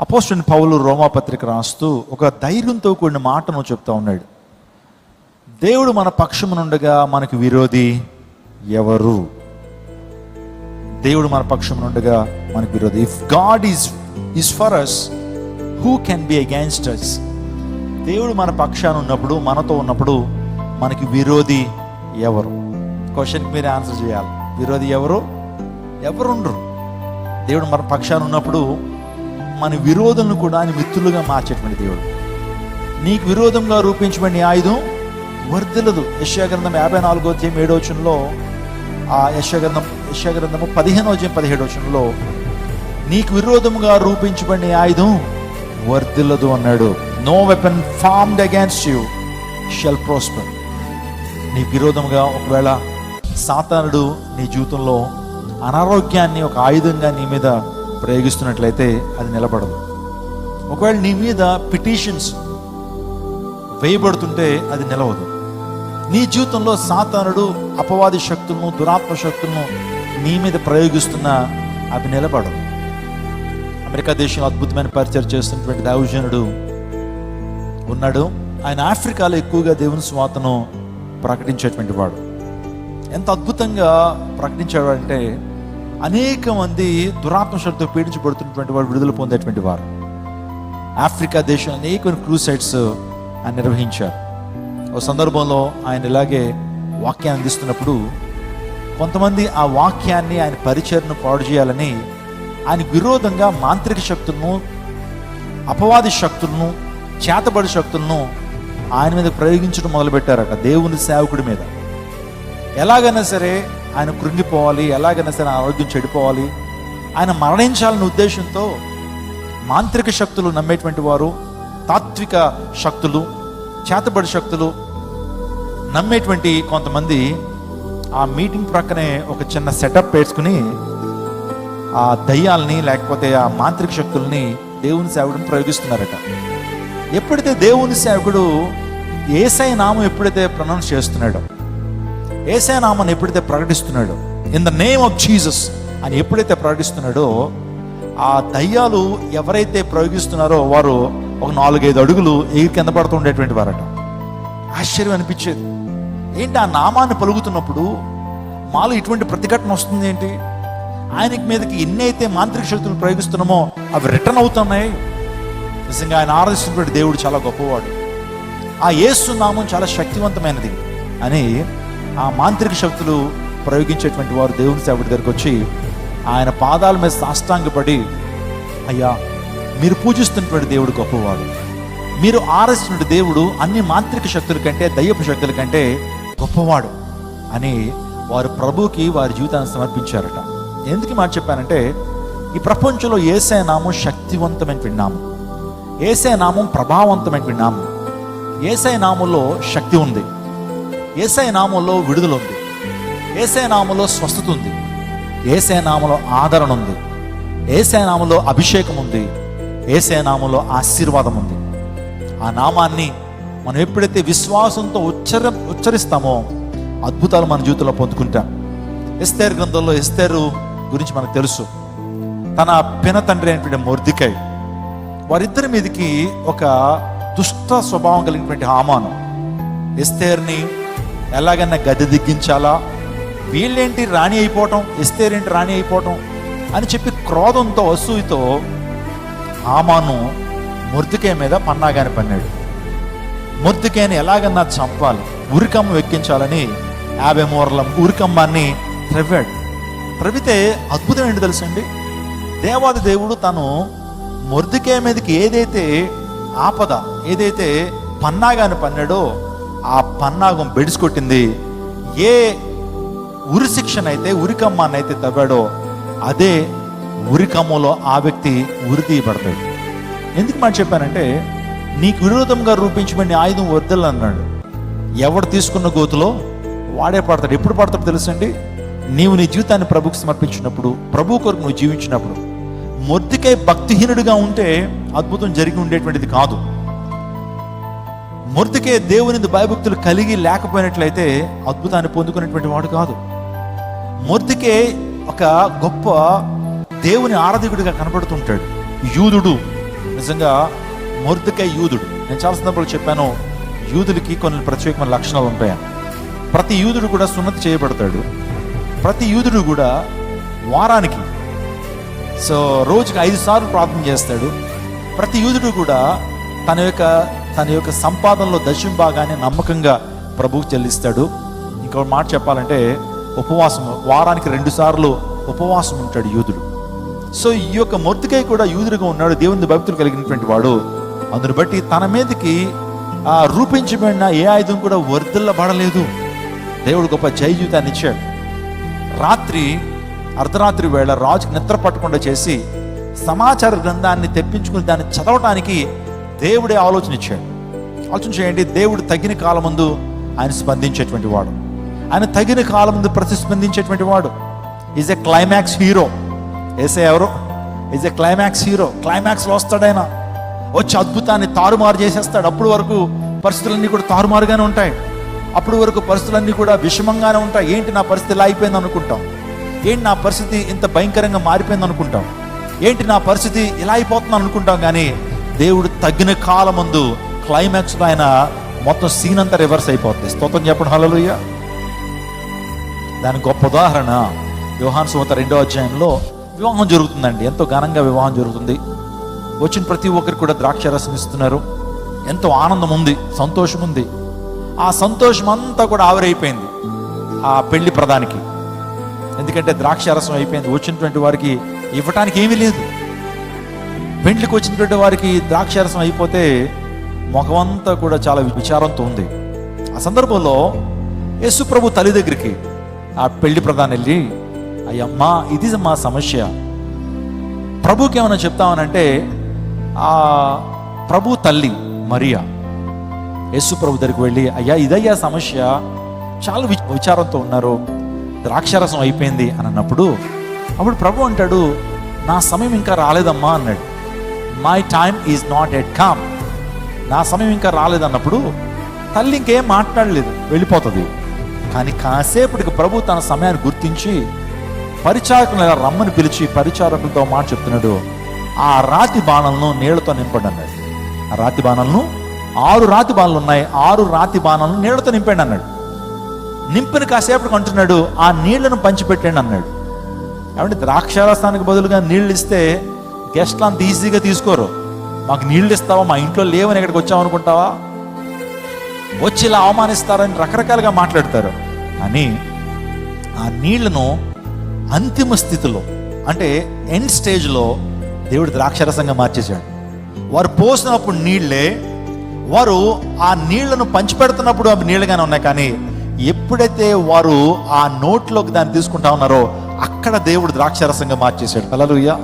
అపోస్టన్ పౌలు రోమాపత్రిక రాస్తూ ఒక ధైర్యంతో కూడిన మాటను చెప్తా ఉన్నాడు. దేవుడు మన పక్షమునుండగా మనకు విరోధి ఎవరు? దేవుడు మన పక్షమునుండగా మనకు విరోధి. If God is is for us who can be against us దేవుడు మన పక్షాన ఉన్నప్పుడు మనతో ఉన్నప్పుడు మనకి విరోధి ఎవరు? క్వశ్చన్కి మీరు ఆన్సర్ చేయాలి. విరోధి ఎవరు? ఎవరు ఉండరు దేవుడు మన పక్షాన ఉన్నప్పుడు మన విరోధులను కూడా ఆయన మిత్రులుగా మార్చేటువంటి దేవుడు. నీకు విరోధంగా రూపించబడిన ఆయుధం వర్ధిలదు యశాగ్రంథం యాభై నాలుగో అధ్యాయం ఏడో వచనంలో ఆ యశాగ్రంథం యశాగ్రంథము పదిహేనో అధ్యాయం పదిహేడో వచనంలో నీకు విరోధముగా రూపించబడిన ఆయుధం వర్ధిల్లదు అన్నాడు. No weapon formed against you shall prosper నీ విరోధముగా ఒకవేళ సాతానుడు నీ జీవితంలో అనారోగ్యాన్ని ఒక ఆయుధంగా నీ మీద ప్రయోగిస్తున్నట్లయితే అది నిలబడదు. ఒకవేళ నీ మీద పిటిషన్స్ వేయబడుతుంటే అది నిలవదు. నీ జీవితంలో సాతానుడు అపవాది శక్తులను దురాత్మ శక్తులను నీ మీద ప్రయోగిస్తున్న అవి నిలబడదు అమెరికా దేశంలో అద్భుతమైన పరిచయం చేస్తున్నటువంటి దైవజనుడు ఉన్నాడు. ఆయన ఆఫ్రికాలో ఎక్కువగా దేవుని స్వాతను ప్రకటించేటువంటి వాడు. ఎంత అద్భుతంగా ప్రకటించాడు అంటే అనేక మంది దురాత్మ పీడించబడుతున్నటువంటి వారు విడుదల పొందేటువంటి వారు. ఆఫ్రికా దేశం అనేక క్రూసైడ్స్ ఆయన నిర్వహించారు. ఒక సందర్భంలో ఆయన ఇలాగే వాక్యాన్ని అందిస్తున్నప్పుడు కొంతమంది ఆ వాక్యాన్ని ఆయన పరిచయను పాడు చేయాలని ఆయన విరోధంగా మాంత్రిక శక్తులను అపవాది శక్తులను చేతబడి శక్తులను ఆయన మీద ప్రయోగించడం మొదలుపెట్టారట దేవుని సేవకుడి మీద. ఎలాగైనా సరే ఆయన కృంగిపోవాలి ఎలాగైనా సరే ఆరోగ్యం చెడిపోవాలి. ఆయన మరణించాలనే ఉద్దేశంతో మాంత్రిక శక్తులు నమ్మేటువంటి వారు తాత్విక శక్తులు చేతబడి శక్తులు నమ్మేటువంటి కొంతమంది ఆ మీటింగ్ ప్రక్కనే ఒక చిన్న సెటప్ వేసుకుని ఆ దయ్యాల్ని లేకపోతే ఆ మాంత్రిక శక్తుల్ని దేవుని సేవకుడిని ప్రయోగిస్తున్నారట. ఎప్పుడైతే దేవుని సేవకుడు ఏసై నామం ఎప్పుడైతే ప్రొనౌన్స్ చేస్తున్నాడో ఏసై నామాన్ని ఎప్పుడైతే ప్రకటిస్తున్నాడో in the name of Jesus అని ఎప్పుడైతే ప్రకటిస్తున్నాడో ఆ దయ్యాలు ఎవరైతే ప్రయోగిస్తున్నారో వారు ఒక నాలుగైదు అడుగులు ఎగిరి కింద పడుతుండేటువంటి వారట. ఆశ్చర్యం అనిపించేది. ఏంటి ఆ నామాన్ని పలుకుతున్నప్పుడు మాలో ఇటువంటి ప్రతిఘటన వస్తుంది ఏంటి? ఆయనకి మీదకి ఎన్ని అయితే మాంత్రిక శక్తులు ప్రయోగిస్తున్నామో అవి రిటర్న్ అవుతున్నాయి. నిజంగా ఆయన ఆరాధిస్తున్నటువంటి దేవుడు చాలా గొప్పవాడు. ఆ యేసు నామం చాలా శక్తివంతమైనది అని ఆ మాంత్రిక శక్తులు ప్రయోగించేటువంటి వారు దేవుని సేవడి దగ్గరికి వచ్చి ఆయన పాదాల మీద సాష్టాంగపడి అయ్యా మీరు పూజిస్తున్నటువంటి దేవుడు గొప్పవాడు. మీరు ఆరాధిస్తున్న దేవుడు అన్ని మాంత్రిక శక్తుల కంటే దయ్యపు శక్తుల కంటే గొప్పవాడు అని వారు ప్రభుకి వారి జీవితాన్ని సమర్పించారట. ఎందుకు మాట చెప్పానంటే ఈ ప్రపంచంలో ఏసే నామం శక్తివంతమైనటువంటి నామం ఏసే నామం ప్రభావవంతమైనటువంటి నామం ఏసై నామంలో శక్తి ఉంది. ఏసై నామంలో విడుదల ఉంది ఏసై నామంలో స్వస్థత ఉంది ఏసఐ నామంలో ఆదరణ ఉంది ఏసై నామంలో అభిషేకం ఉంది ఏసఐ నామంలో ఆశీర్వాదం ఉంది ఆ నామాన్ని మనం ఎప్పుడైతే విశ్వాసంతో ఉచ్చర ఉచ్చరిస్తామో అద్భుతాలు మన జీవితంలో పొందుకుంటాం. ఎస్తేరు గ్రంథంలో ఎస్తేరు గురించి మనకు తెలుసు. తన పిన తండ్రి అయినటువంటి మొర్దికై వారిద్దరి మీదకి ఒక దుష్ట స్వభావం కలిగినటువంటి హామాను. ఎస్తేర్ని ఎలాగైనా గది దిగ్గించాలా వీళ్ళేంటి రాణి అయిపోవటం? ఇస్తేరేంటి రాణి అయిపోవటం? అని చెప్పి క్రోధంతో అసూయతో ఆమాను ముర్తికే మీద పన్నాగాని పన్నాడు. ముర్తికేని ఎలాగన్నా చంపాలి ఉరికమ్మ ఎక్కించాలని యాభై మూరల ఉరికమ్మాన్ని త్రవ్వాడు. త్రవితే అద్భుతం ఏంటి తెలుసండి? దేవాది దేవుడు తను ముర్దికే మీదకి ఏదైతే ఆపద ఏదైతే పన్నాగాని పన్నాడో ఆ పన్నాగం బెడిసికొట్టింది. ఏ ఉరిశిక్షనైతే ఉరికమ్మనైతే తవ్వాడో అదే ఉరికమ్మలో ఆ వ్యక్తి ఉరి తీయబడతాడు. ఎందుకు మాట చెప్పానంటే నీకు విరోధంగా రూపించబడిన ఆయుధం వద్దలు అన్నాడు ఎవడు తీసుకున్న గోతులో వాడే పడతాడు. ఎప్పుడు పడతాడు తెలుసండి? నీవు నీ జీవితాన్ని ప్రభుకు సమర్పించినప్పుడు ప్రభు కొరకు నువ్వు జీవించినప్పుడు. మొద్దికై భక్తిహీనుడిగా ఉంటే అద్భుతం జరిగి ఉండేటువంటిది కాదు. మొర్దికే దేవుని భయభక్తులు కలిగి లేకపోయినట్లయితే అద్భుతాన్ని పొందుకునేటువంటి వాడు కాదు. మొర్దికే ఒక గొప్ప దేవుని ఆరాధకుడిగా కనబడుతుంటాడు. యూదుడు. నిజంగా మొర్దుకై యూదుడు. నేను చాలా సందర్భాలు చెప్పాను యూదులకి కొన్ని ప్రత్యేకమైన లక్షణాలు ఉంటాయని ప్రతి యూదుడు కూడా సున్నతి చేయబడతాడు. ప్రతి యూదుడు కూడా వారానికి సో రోజుకి ఐదు సార్లు ప్రార్థన చేస్తాడు. ప్రతి యూదుడు కూడా తన యొక్క తన యొక్క సంపాదనలో దశం భాగాన్ని నమ్మకంగా ప్రభువుకు చెల్లిస్తాడు. ఇంకో మాట చెప్పాలంటే ఉపవాసం వారానికి రెండు సార్లు ఉపవాసం ఉంటాడు యూదుడు. సో ఈ యొక్క మొర్తికై కూడా యూదుడుగా ఉన్నాడు దేవుని భక్తులు కలిగినటువంటి వాడు. అందును బట్టి తన మీదకి ఆ రూపించబడిన ఏ ఆయుధం కూడా వర్ధిల్లబడలేదు. దేవుడు గొప్ప జయ జీవితాన్ని ఇచ్చాడు. రాత్రి అర్ధరాత్రి వేళ రాజుకి నిద్ర పట్టకుండా చేసి సమాచార గ్రంథాన్ని తెప్పించుకుని దాన్ని చదవటానికి దేవుడే ఆలోచన ఇచ్చాడు. ఆలోచన చేయండి దేవుడు తగిన కాలం ముందు ఆయన స్పందించేటువంటి వాడు. ఆయన తగిన కాలం ముందు ప్రతిస్పందించేటువంటి వాడు. ఈజ్ ఎ క్లైమాక్స్ హీరో ఏసే ఎవరు? ఈజ్ ఎ క్లైమాక్స్ హీరో క్లైమాక్స్లో వస్తాడైనా వచ్చి అద్భుతాన్ని తారుమారు చేసేస్తాడు. అప్పుడు వరకు పరిస్థితులన్నీ కూడా తారుమారుగానే ఉంటాయి. అప్పుడు వరకు పరిస్థితులన్నీ కూడా విషమంగానే ఉంటాయి. ఏంటి నా పరిస్థితి ఇలా అయిపోయింది అనుకుంటాం. ఏంటి నా పరిస్థితి ఇంత భయంకరంగా మారిపోయింది అనుకుంటాం. ఏంటి నా పరిస్థితి ఇలా అయిపోతుంది అనుకుంటాం కానీ దేవుడు తగిన కాలం క్లైమాక్స్లో ఆయన మొత్తం సీన్ అంతా రివర్స్ అయిపోతుంది స్తోత్రం చెప్పడం. హలలుయ్య దాని గొప్ప ఉదాహరణ యోహాన్ సుమత రెండో అధ్యాయంలో వివాహం జరుగుతుందండి. ఎంతో ఘనంగా వివాహం జరుగుతుంది. వచ్చిన ప్రతి ఒక్కరికి కూడా ద్రాక్ష రసం ఇస్తున్నారు. ఎంతో ఆనందం ఉంది సంతోషం ఉంది. ఆ సంతోషం అంతా కూడా ఆవిరైపోయింది ఆ పెళ్ళి ప్రధానికి. ఎందుకంటే ద్రాక్ష రసం అయిపోయింది. వచ్చినటువంటి వారికి ఇవ్వటానికి ఏమీ లేదు. పెండ్లికి వచ్చినటువంటి వారికి ద్రాక్ష రసం అయిపోతే ముఖమంతా కూడా చాలా విచారంతో ఉంది. ఆ సందర్భంలో యేసు ప్రభు తల్లి దగ్గరికి ఆ పెళ్ళి ప్రధాని వెళ్ళి అయ్యమ్మా ఇది మా సమస్య. ప్రభుకి ఏమైనా చెప్తామనంటే ఆ ప్రభు తల్లి మరియా. యేసు ప్రభు దగ్గరికి వెళ్ళి అయ్యా ఇదయ్యా సమస్య. చాలా వి- విచారంతో ఉన్నారు. ద్రాక్షారసం అయిపోయింది అని అన్నప్పుడు అప్పుడు ప్రభు అంటాడు నా సమయం ఇంకా రాలేదమ్మా అన్నాడు. My time is not yet come నా సమయం ఇంకా రాలేదన్నప్పుడు తల్లి ఇంకేం మాట్లాడలేదు వెళ్ళిపోతుంది. కానీ కాసేపటికి ప్రభు తన సమయాన్ని గుర్తించి పరిచారకులను ఇలా రమ్మని పిలిచి పరిచారకులతో మాట చెప్తున్నాడు. ఆ రాతి బాణలను నీళ్ళతో నింపండి అన్నాడు. ఆ రాతి బాణలను? ఆరు రాతి బాణలు ఉన్నాయి. ఆరు రాతి బాణలను నీళ్ళతో నింపండి అన్నాడు. నింపిన కాసేపటికి అంటున్నాడు ఆ నీళ్ళను పంచిపెట్టండి అన్నాడు. ఏమంటే ద్రాక్షారసానికి బదులుగా నీళ్ళు ఇస్తే గెస్ట్లు అంత ఈజీగా తీసుకోరు. మాకు నీళ్ళు ఇస్తావా? మా ఇంట్లో లేవని ఇక్కడికి వచ్చామనుకుంటావా వచ్చి ఇలా అవమానిస్తారని రకరకాలుగా మాట్లాడతారు. అని ఆ నీళ్ళను అంతిమ స్థితిలో అంటే ఎండ్ స్టేజ్లో దేవుడు ద్రాక్షరసంగా మార్చేశాడు. వారు పోసినప్పుడు నీళ్ళే వారు ఆ నీళ్ళను పంచిపెడుతున్నప్పుడు అవి నీళ్ళగానే ఉన్నాయి. కానీ ఎప్పుడైతే వారు ఆ నోట్లోకి దాన్ని తీసుకుంటా ఉన్నారో అక్కడ దేవుడు ద్రాక్షరసంగా మార్చేశాడు. హల్లెలూయా.